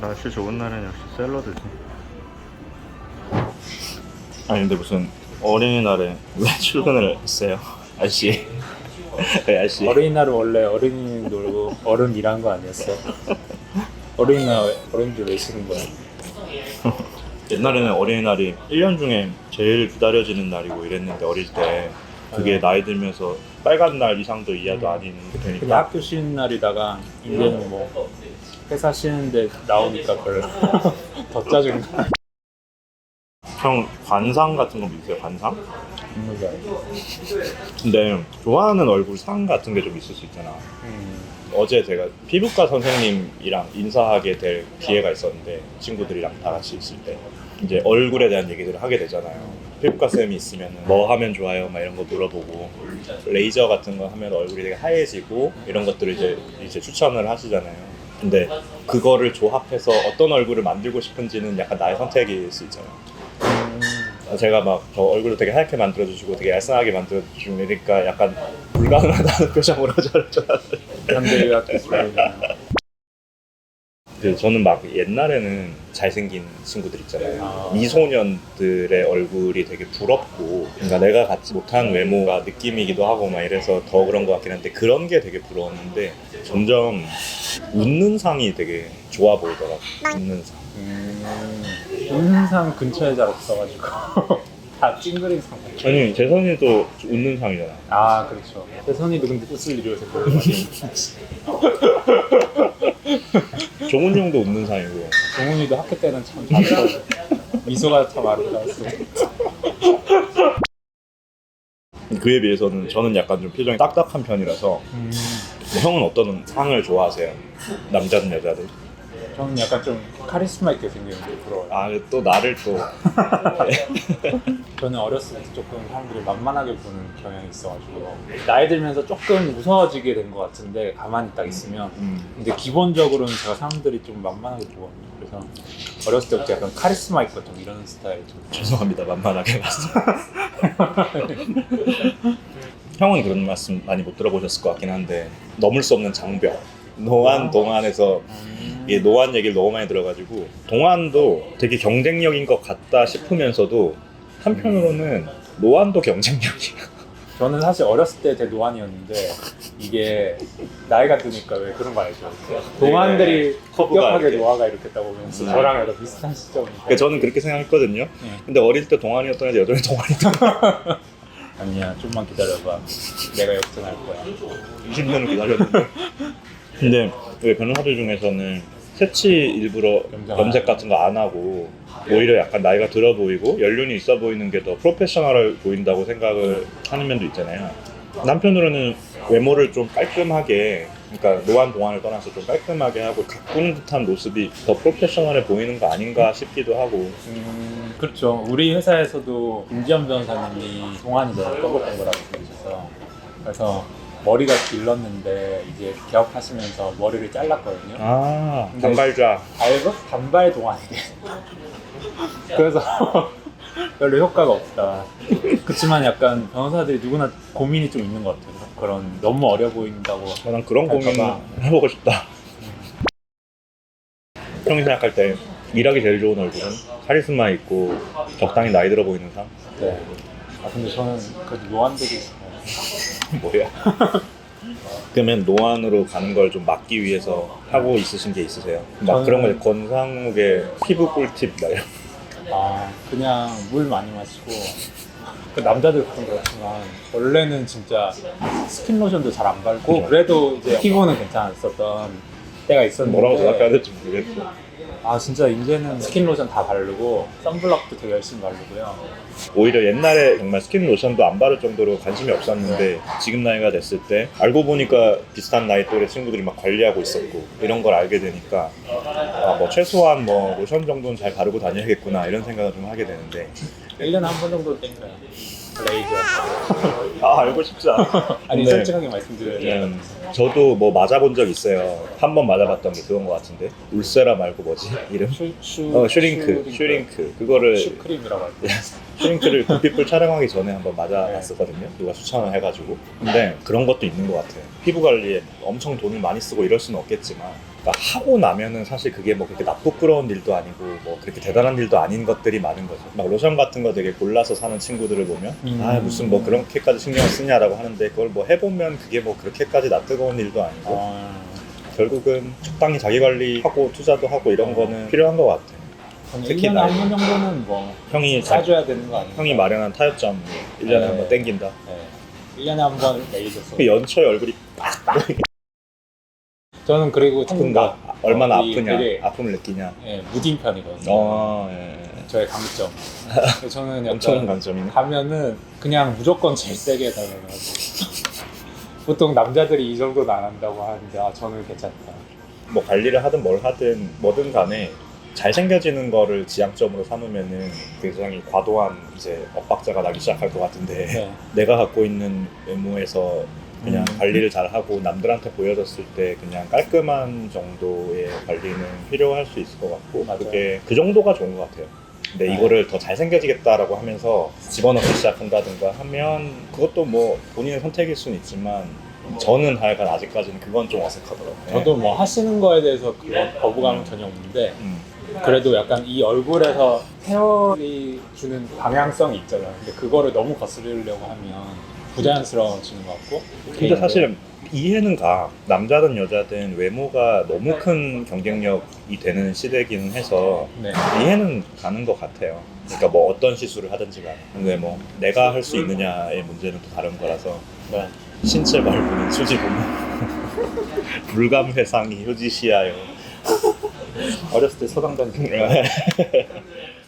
날씨 좋은 날엔 역시 샐러드지. 아니 근데 무슨 어린이날에 왜 출근을 했어요? 아저씨 네 아저씨 어린이날은 원래 어린이 놀고 어른 일한 거 아니었어? 어린이날 어른들 왜 쉬는 거야? 옛날에는 어린이날이 1년 중에 제일 기다려지는 날이고 이랬는데 어릴 때 그게 나이 들면서 빨간 날 이상도 이하도 아닌 게 되니까 학교 쉬는 날이다가 이제는 뭐 회사 쉬는데 나오니까 별 더 짜증나. 형 관상 같은 거 믿으세요 관상? 정말 잘. 근데 좋아하는 얼굴 상 같은 게 좀 있을 수 있잖아 음. 어제 제가 피부과 선생님이랑 인사하게 될 기회가 있었는데 친구들이랑 다 같이 있을 때 이제 얼굴에 대한 얘기들을 하게 되잖아요. 피부과 쌤이 있으면 뭐 하면 좋아요? 막 이런 거 물어보고 레이저 같은 거 하면 얼굴이 되게 하얘지고 이런 것들을 이제 이제 추천을 하시잖아요. 근데 그거를 조합해서 어떤 얼굴을 만들고 싶은지는 약간 나의 선택일 수 있잖아요. 음. 제가 막 저 얼굴을 되게 하얗게 만들어주시고 되게 얄쌍하게 만들어주시고 이러니까 약간 불가능하다는 표정으로 저를 쳐다봐요. 현대 의학 기술이나 그 저는 막 옛날에는 잘생긴 친구들 있잖아요. 아. 미소년들의 얼굴이 되게 부럽고, 그러니까 내가 갖지 못한 외모가 느낌이기도 하고 막 이래서 더 그런 것 같긴 한데 그런 게 되게 부러웠는데 점점 웃는 상이 되게 좋아 보이더라고. 웃는 상. 음. 웃는 상 근처에 잘 없어가지고 다 찡그린 상. 아니 재선이도 웃는 상이잖아. 아 그렇죠. 대선이도 근데 웃을 일이 요새 별로 종훈 형도 웃는 상이고. 정훈이도 학교 때는 참 잘했어. 미소가 참 아름다웠어. 그에 비해서는 저는 약간 좀 표정이 딱딱한 편이라서 음. 뭐 형은 어떤 상을 좋아하세요? 남자든 여자든? 저는 약간 좀 카리스마 있게 생겼는데 부러워요. 아 또 나를 또. 저는 어렸을 때 조금 사람들이 만만하게 보는 경향이 있어가지고 나이 들면서 조금 무서워지게 된 것 같은데 가만히 딱 있으면 음, 근데 기본적으로는 제가 사람들이 좀 만만하게 보거든요. 그래서 어렸을 때부터 약간 카리스마 있고 좀 이런 스타일 좀 죄송합니다. 만만하게 봤어 형은 그런 말씀 많이 못 들어보셨을 것 같긴 한데 넘을 수 없는 장벽 노안 동안에서 이 노안 얘기를 너무 많이 들어가지고 동안도 되게 경쟁력인 것 같다 싶으면서도 한편으로는 노안도 경쟁력이야. 저는 사실 어렸을 때 되게 노안이었는데 이게 나이가 드니까 왜 그런 거 알죠? 동안들이 커브가 급격하게 이렇게. 노화가 이렇게 있다고 보면서 네. 저랑 약간 비슷한 시점인데. 그러니까 저는 그렇게 생각했거든요. 네. 근데 어릴 때 동안이었던 애들 여전히 동안이다 아니야 좀만 기다려봐. 내가 역전할 거야. 20년을 기다렸는데 근데 왜 변호사들 중에서는 새치 일부러 염색 같은 거 안 하고 오히려 약간 나이가 들어 보이고 연륜이 있어 보이는 게 더 프로페셔널해 보인다고 생각을 하는 면도 있잖아요. 남편으로는 외모를 좀 깔끔하게 그러니까 노안 동안을 떠나서 좀 깔끔하게 하고 가꾸는 듯한 모습이 더 프로페셔널해 보이는 거 아닌가 싶기도 하고. 음, 그렇죠. 우리 회사에서도 임지연 변호사님이 동안이 너무 동글동글하게 생기셔서. 그래서 머리가 길렀는데 이제 개업하시면서 머리를 잘랐거든요. 아 근데- 단발자 알고 단발 동안이 돼. 그래서 별로 효과가 없다. 그렇지만 약간 변호사들이 누구나 고민이 좀 있는 것 같아요. 그런 너무 어려 보인다고. 어, 난 그런 고민 할까봐. 해보고 싶다. 형이 생각할 때 일하기 제일 좋은 얼굴은 카리스마 있고 적당히 나이 들어 보이는 사람? 네. 아 근데 저는 그래도 노안들이 있어요. 뭐야? 그러면 노안으로 가는 걸 좀 막기 위해서 하고 있으신 게 있으세요? 막 저는- 그런 거 권상욱의 피부 꿀팁 나 이런 아 그냥 물 많이 마시고 그 남자들 같은 그렇지만 원래는 진짜 스킨 로션도 잘 안 바르고. 그래도 이제 피부는 괜찮았었던 때가 있었는데. 뭐라고 대답해야 될지 모르겠어. 아 진짜 이제는 스킨 로션 다 바르고 선블럭도 되게 열심히 바르고요. 오히려 옛날에 정말 스킨 로션도 안 바를 정도로 관심이 없었는데 지금 나이가 됐을 때 알고 보니까 비슷한 나이 또래 친구들이 막 관리하고 있었고 이런 걸 알게 되니까 아, 뭐 최소한 뭐 로션 정도는 잘 바르고 다녀야겠구나 이런 생각을 좀 하게 되는데. 1년에 한 번 정도 땡겨요 레이저. 아 알고 싶지 않아. 아니 솔직하게 말씀드려요. 음, 저도 뭐 맞아본 적 있어요. 한 번 맞아봤던 게 그건 것 같은데. 울세라 말고 뭐지? 이름? 슈, 슈, 어 슈링크, 슈링크. 그거를 슈크림이라고 할때 슈링크를 굿피플 촬영하기 전에 한번 맞아봤었거든요. 누가 추천을 해가지고. 근데 그런 것도 있는 것 같아요. 피부 관리에 엄청 돈을 많이 쓰고 이럴 수는 없겠지만 그러니까 하고 나면은 사실 그게 뭐 그렇게 나쁘끄러운 일도 아니고 뭐 그렇게 대단한 일도 아닌 것들이 많은 거죠. 막 로션 같은 거 되게 골라서 사는 친구들을 보면 음. 아 무슨 뭐 그렇게까지 신경을 쓰냐라고 하는데 그걸 뭐 해보면 그게 뭐 그렇게까지 낯뜨거운 일도 아니고 아, 결국은 적당히 자기 관리하고 투자도 하고 이런 거는 필요한 것 같아요. 특히 1년에 나이- 한번 정도는 뭐 형이 자, 싸줘야 되는 거 아니에요? 형이 마련한 타협점 1년에 네. 한 번 땡긴다. 네. 1년에 한번 메이저서 그 연초에 얼굴이 저는 그리고 아픈가 얼마나 어, 이 아프냐 되게- 아픔을 느끼냐. 예, 무딘 편이거든요. 어, 예, 예. 저의 강점. 그래서 저는 엄청난 약간 강점이네. 가면은 그냥 무조건 제일 세게 해달라고 보통 남자들이 이 정도는 안 한다고 하는데 아 저는 괜찮다. 뭐 관리를 하든 뭘 하든 뭐든 간에 잘생겨지는 거를 지향점으로 삼으면은 굉장히 과도한 이제 엇박자가 나기 시작할 것 같은데 네. 내가 갖고 있는 외모에서 그냥 음. 관리를 잘 하고 남들한테 보여줬을 때 그냥 깔끔한 정도의 관리는 필요할 수 있을 것 같고 맞아요. 그게 그 정도가 좋은 것 같아요. 근데 네. 이거를 더 잘생겨지겠다라고 하면서 집어넣기 시작한다든가 하면 그것도 뭐 본인의 선택일 수는 있지만 저는 하여간 아직까지는 그건 좀 어색하더라고요. 저도 뭐 하시는 거에 대해서 그런 거부감은 전혀 없는데 음. 그래도 약간 이 얼굴에서 헤어이 주는 방향성이 있잖아요. 근데 그거를 너무 거스르려고 하면 부자연스러워지는 것 같고. 근데 사실 이해는 가. 남자든 여자든 외모가 너무 큰 경쟁력이 되는 시대기는 해서 네. 이해는 가는 것 같아요. 그러니까 뭐 어떤 시술을 하든지 간에. 근데 뭐 내가 할 수 있느냐의 문제는 또 다른 거라서 네. 신체 말고는 수지 보면 물감회상이 효지시하여 어렸을 때 서당단